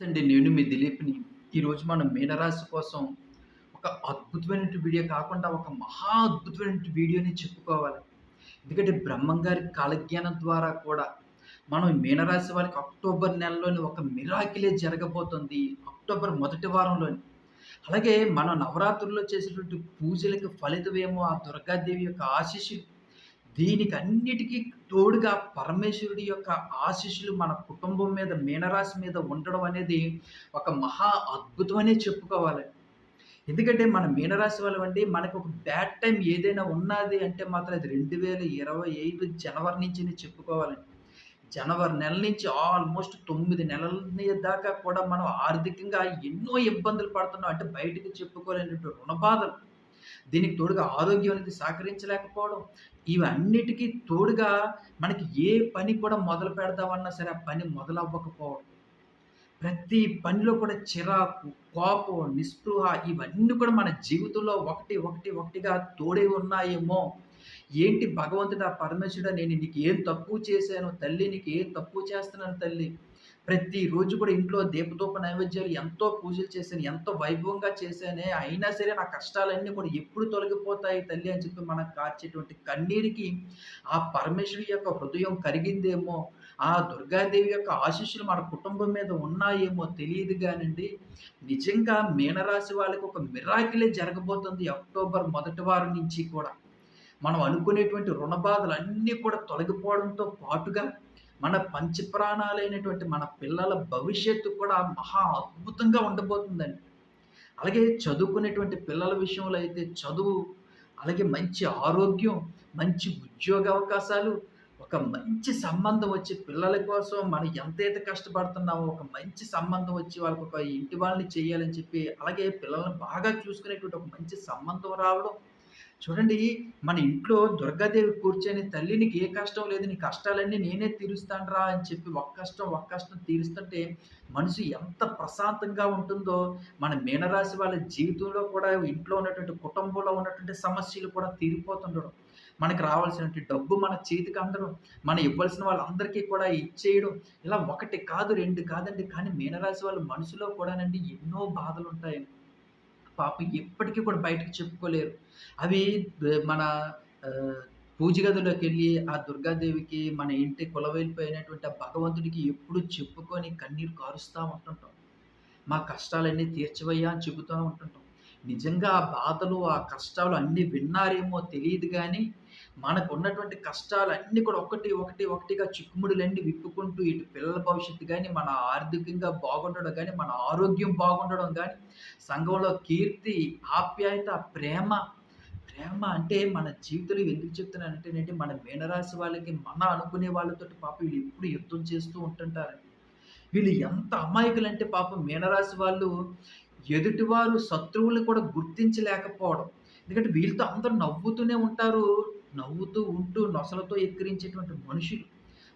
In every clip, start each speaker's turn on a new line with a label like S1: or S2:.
S1: అండి నేను మీ దిలీప్‌ని. ఈరోజు మనం మీనరాశి కోసం ఒక అద్భుతమైన వీడియో కాకుండా ఒక మహా అద్భుతమైన వీడియోని చెప్పుకోవాలి. ఎందుకంటే బ్రహ్మం గారి కాలజ్ఞానం ద్వారా కూడా మనం మీనరాశి వారికి అక్టోబర్ నెలలోని ఒక మిరాకిలే జరగబోతుంది. అక్టోబర్ మొదటి వారంలోని. అలాగే మనం నవరాత్రుల్లో చేసినటువంటి పూజలకి ఫలితమేమో ఆ దుర్గాదేవి యొక్క ఆశీస్సు దీనికి అన్నిటికీ తోడుగా పరమేశ్వరుడి యొక్క ఆశీస్సులు మన కుటుంబం మీద మీనరాశి మీద ఉండడం అనేది ఒక మహా అద్భుతమనే చెప్పుకోవాలి. ఎందుకంటే మన మీనరాశి వాళ్ళమండి మనకు ఒక బ్యాడ్ టైం ఏదైనా ఉన్నది అంటే మాత్రం అది 2025 జనవరి నుంచి చెప్పుకోవాలండి. జనవరి నెల నుంచి ఆల్మోస్ట్ తొమ్మిది నెలల దాకా కూడా మనం ఆర్థికంగా ఎన్నో ఇబ్బందులు పడుతున్నాం. అంటే బయటకి చెప్పుకోలేనటువంటి రుణ బాధలు. దీనికి తోడుగా ఆరోగ్యం అనేది సహకరించలేకపోవడం. ఇవన్నిటికి తోడుగా మనకి ఏ పని కూడా మొదలు పెడదామన్నా సరే ఆ పని మొదలవ్వకపోవడం. ప్రతి పనిలో కూడా చిరాకు, కోపం, నిస్పృహ ఇవన్నీ కూడా మన జీవితంలో ఒకటి, ఒకటి, ఒకటిగా తోడే ఉన్నాయేమో! ఏంటి భగవంతుడా, పరమేశ్వరుడా నేను నీకు ఏం తక్కువ చేశాను తల్లి నీకు ఏం తక్కువ చేస్తున్నాను తల్లి. ప్రతిరోజు కూడా ఇంట్లో దీపధూప నైవేద్యాలు ఎంతో పూజలు చేశాను. ఎంతో వైభవంగా చేశానే అయినా సరే నా కష్టాలన్నీ కూడా ఎప్పుడు తొలగిపోతాయి తల్లి అని చెప్పి మనం కార్చేటువంటి కన్నీరికి ఆ పరమేశ్వరి యొక్క హృదయం కరిగిందేమో! ఆ దుర్గాదేవి యొక్క ఆశీస్సులు మన కుటుంబం మీద ఉన్నాయేమో తెలియదు కానండి నిజంగా మీనరాశి వాళ్ళకి ఒక మిరాకిలే జరగబోతుంది అక్టోబర్ మొదటి వారం నుంచి కూడా. మనం అనుకునేటువంటి రుణ బాధలు అన్నీ కూడా తొలగిపోవడంతో పాటుగా మన పంచప్రాణాలైనటువంటి మన పిల్లల భవిష్యత్తు కూడా మహా అద్భుతంగా ఉండబోతుందండి. అలాగే చదువుకునేటువంటి పిల్లల విషయంలో అయితే చదువు, అలాగే మంచి ఆరోగ్యం, మంచి ఉద్యోగ అవకాశాలు, ఒక మంచి సంబంధం వచ్చి పిల్లల కోసం మనం ఎంతైతే కష్టపడుతున్నామో ఒక మంచి సంబంధం వచ్చి వాళ్ళకొక ఇంటి వాళ్ళని చేయాలని చెప్పి, అలాగే పిల్లల్ని బాగా చూసుకునేటువంటి ఒక మంచి సంబంధం రావడం. చూడండి మన ఇంట్లో దుర్గాదేవి కూర్చొని "తల్లి నీకు ఏ కష్టం లేదు. నీ కష్టాలన్నీ నేనే తీరుస్తానురా" అని చెప్పి ఒక కష్టం, ఒక కష్టం తీరుస్తుంటే మనసు ఎంత ప్రశాంతంగా ఉంటుందో, మన మీనరాశి వాళ్ళ జీవితంలో కూడా ఇంట్లో ఉన్నటువంటి కుటుంబంలో ఉన్నటువంటి సమస్యలు కూడా తీరిపోతుండడం. మనకు రావాల్సినటువంటి డబ్బు మన చేతికి అందడం, మనం ఇవ్వాల్సిన వాళ్ళందరికీ కూడా ఇచ్చేయడం. ఇలా ఒకటి కాదు, రెండు కాదండి. కానీ మీనరాశి వాళ్ళ మనసులో కూడానండి ఎన్నో బాధలుంటాయండి. పాపం ఎప్పటికీ కూడా బయటకు చెప్పుకోలేరు. అవి మన పూజ గదిలోకి వెళ్ళి ఆ దుర్గాదేవికి మన ఇంటి కులవైపోయినటువంటి ఆ భగవంతుడికి ఎప్పుడు చెప్పుకొని కన్నీరు కారుస్తూ ఉంటుంటాం. మా కష్టాలన్నీ తీర్చవయ్యా అని చెబుతూ ఉంటుంటాం. నిజంగా ఆ బాధలు, ఆ కష్టాలు అన్నీ విన్నారేమో తెలియదు కానీ మనకు ఉన్నటువంటి మనకున్నటువంటి కష్టాలన్నీ కూడా ఒకటి, ఒకటి, ఒకటిగా చిక్కుముడులన్నీ విప్పుకుంటూ ఇటు పిల్లల భవిష్యత్తు కానీ మన ఆర్థికంగా బాగుండడం కానీ మన ఆరోగ్యం బాగుండడం కానీ సంఘంలో కీర్తి, ఆప్యాయత, ప్రేమ, ప్రేమ అంటే మన జీవితంలో ఎందుకు చెప్తున్నానంటేనండి, మన మీనరాశి వాళ్ళకి మన అనుకునే వాళ్ళతో పాప వీళ్ళు ఎప్పుడు యుద్ధం చేస్తూ ఉంటుంటారండి. వీళ్ళు ఎంత అమాయకులు అంటే పాపం మీనరాశి వాళ్ళు ఎదుటివారు శత్రువులు కూడా గుర్తించలేకపోవడం. ఎందుకంటే వీళ్ళతో అందరూ నవ్వుతూనే ఉంటారు. నవ్వుతూ ఉంటూ నొసలతో ఎక్కిరించేటువంటి మనుషులు.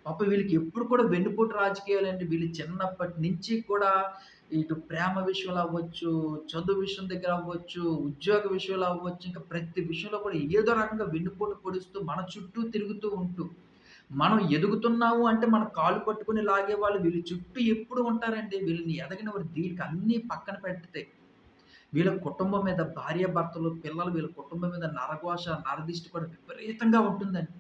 S1: పాప వీళ్ళకి ఎప్పుడు కూడా వెన్నుపోటు రాజకీయాలండి. వీళ్ళు చిన్నప్పటి నుంచి కూడా ఇటు ప్రేమ విషయంలో అవ్వచ్చు, చదువు విషయం దగ్గర అవ్వచ్చు, ఉద్యోగ విషయంలో అవ్వచ్చు, ఇంకా ప్రతి విషయంలో కూడా ఏదో రకంగా వెన్నుపోటు పొడుస్తూ మన చుట్టూ తిరుగుతూ ఉంటూ, మనం ఎదుగుతున్నాము అంటే మన కాళ్ళు పట్టుకొని లాగేవాళ్ళు వీళ్ళ చుట్టూ ఎప్పుడు ఉంటారండి. వీళ్ళని ఎదగిన వారు దీనికి అన్నీ పక్కన పెడితే వీళ్ళ కుటుంబం మీద భార్యాభర్తలు, పిల్లలు వీళ్ళ కుటుంబం మీద నరఘోష, నరదిష్టి కూడా విపరీతంగా ఉంటుందండి.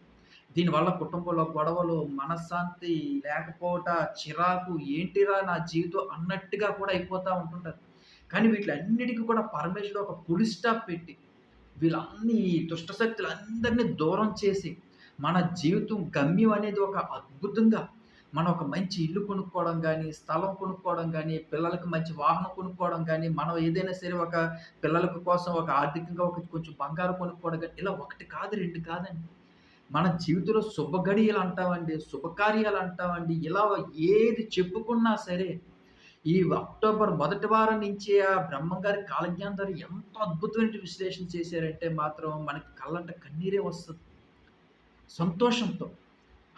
S1: దీనివల్ల కుటుంబంలో గొడవలు, మనశ్శాంతి లేకపోవట, చిరాకు ఏంటిరా నా జీవితం అన్నట్టుగా కూడా అయిపోతూ ఉంటుంటది. కానీ వీటిలన్నిటికీ కూడా పరమేశ్వరుడు ఒక పులి స్టాప్ పెట్టి, వీళ్ళన్నీ దుష్ట శక్తులందరిని దూరం చేసి, మన జీవితం గమ్యం అనేది ఒక అద్భుతంగా మనం ఒక మంచి ఇల్లు కొనుక్కోవడం కానీ స్థలం కొనుక్కోవడం కానీ పిల్లలకి మంచి వాహనం కొనుక్కోవడం కానీ మనం ఏదైనా సరే ఒక పిల్లలకు కోసం ఒక ఆర్థికంగా ఒక కొంచెం బంగారం కొనుక్కోవడం కానీ ఇలా ఒకటి కాదు, రెండు కాదండి. మన జీవితంలో శుభగడియలు అంటామండి, శుభకార్యాలు అంటామండి. ఇలా ఏది చెప్పుకున్నా సరే, ఈ అక్టోబర్ మొదటి వారం నుంచి ఆ బ్రహ్మంగారి కాలజ్ఞానం ద్వారా ఎంత అద్భుతమైన విశ్లేషణ చేశారంటే మాత్రం మనకి కళ్ళంట కన్నీరే వస్తుంది సంతోషంతో.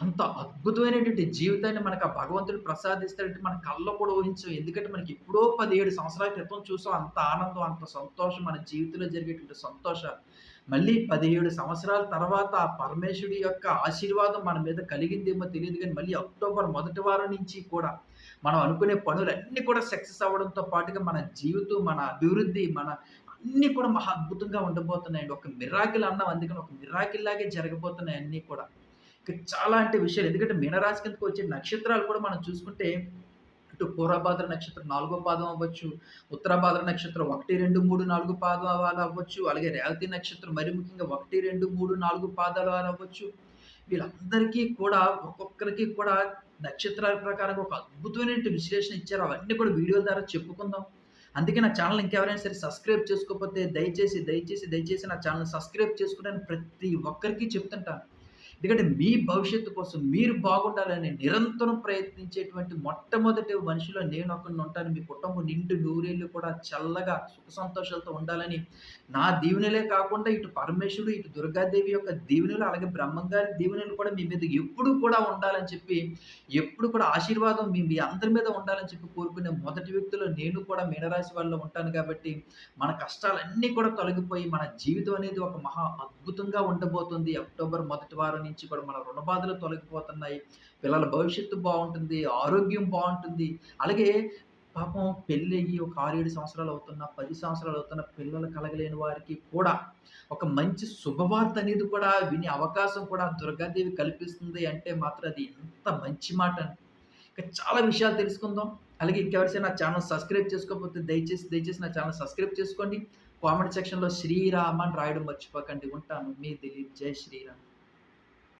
S1: అంత అద్భుతమైనటువంటి జీవితాన్ని మనకు ఆ భగవంతుడు ప్రసాదిస్తాడంటే మన కళ్ళ కూడా ఊహించాం ఎందుకంటే మనకి ఎప్పుడో 17 సంవత్సరాల క్రితం చూసాం అంత ఆనందం, అంత సంతోషం మన జీవితంలో జరిగేటువంటి సంతోషాలు. మళ్ళీ 17 సంవత్సరాల తర్వాత ఆ పరమేశ్వరుడి యొక్క ఆశీర్వాదం మన మీద కలిగిందేమో తెలియదు కానీ మళ్ళీ అక్టోబర్ మొదటి వారం నుంచి కూడా మనం అనుకునే పనులన్నీ కూడా సక్సెస్ అవ్వడంతో పాటుగా మన జీవితం, మన అభివృద్ధి, మన అన్నీ కూడా మహా అద్భుతంగా ఉండబోతున్నాయండి. ఒక మిరాకిల్ అన్నాం అందుకని ఒక మిరాకిల్ లాగే జరగబోతున్నాయి అన్నీ కూడా. ఇక చాలా అంటే విషయాలు ఎందుకంటే మీనరాశి కిందకి వచ్చే నక్షత్రాలు కూడా మనం చూసుకుంటే ఇటు పూర్వభాద్ర నక్షత్రం నాలుగో పాదం అవ్వచ్చు, ఉత్తరాభాద్ర నక్షత్రం 1, 2, 3, 4 పాదాలు అవ్వచ్చు, అలాగే రేవతి నక్షత్రం మరి ముఖ్యంగా ఒకటి రెండు మూడు నాలుగు పాదాలు అవ్వచ్చు. వీళ్ళందరికీ కూడా ఒక్కొక్కరికి కూడా నక్షత్రాల ప్రకారంగా ఒక అద్భుతమైన విశ్లేషణ ఇచ్చారు. అవన్నీ కూడా వీడియోల ద్వారా చెప్పుకుందాం. అందుకే నా ఛానల్ ఇంకెవరైనా సరే సబ్స్క్రైబ్ చేసుకోకపోతే దయచేసి, దయచేసి, దయచేసి నా ఛానల్ సబ్స్క్రైబ్ చేసుకోవడానికి ప్రతి ఒక్కరికి చెప్తుంటాను. ఎందుకంటే మీ భవిష్యత్తు కోసం మీరు బాగుండాలని నిరంతరం ప్రయత్నించేటువంటి మొట్టమొదటి మనిషిలో నేను ఒకరిని ఉంటాను. మీ కుటుంబం నిండు నూరేళ్ళు కూడా చల్లగా సుఖ సంతోషాలతో ఉండాలని నా దీవెనలే కాకుండా ఇటు పరమేశ్వరుడు, ఇటు దుర్గాదేవి యొక్క దీవెనలు అలాగే బ్రహ్మంగారి దీవెనలు కూడా మీ మీద ఎప్పుడూ కూడా ఉండాలని చెప్పి, ఎప్పుడు కూడా ఆశీర్వాదం మీ మీ అందరి మీద ఉండాలని చెప్పి కోరుకునే మొదటి వ్యక్తిలో నేను కూడా మీనరాశి వాళ్ళలో ఉంటాను కాబట్టి, మన కష్టాలన్నీ కూడా తొలగిపోయి మన జీవితం అనేది ఒక మహా అద్భుతంగా ఉండబోతుంది. అక్టోబర్ మొదటి వారం నుంచి కూడా మన రుణ బాధలు తొలగిపోతున్నాయి. పిల్లల భవిష్యత్తు బాగుంటుంది ఆరోగ్యం బాగుంటుంది అలాగే పాపం పెళ్ళయ్యి ఒక 6, 7 సంవత్సరాలు అవుతున్న, పది సంవత్సరాలు అవుతున్న పిల్లలు కలగలేని వారికి కూడా ఒక మంచి శుభవార్త అనేది కూడా వినే అవకాశం కూడా దుర్గాదేవి కల్పిస్తుంది అంటే మాత్రం అది ఎంత మంచి మాట అండి. ఇంకా చాలా విషయాలు తెలుసుకుందాం. అలాగే ఇంకెవరైనా నా ఛానల్ సబ్స్క్రైబ్ చేసుకోకపోతే దయచేసి, దయచేసి నా ఛానల్ సబ్స్క్రైబ్ చేసుకోండి. కామెంట్ సెక్షన్‌లో శ్రీరామ అని రాయడం మర్చిపోకండి. ఉంటాను. మీ దిలీప్. జై శ్రీరామ్.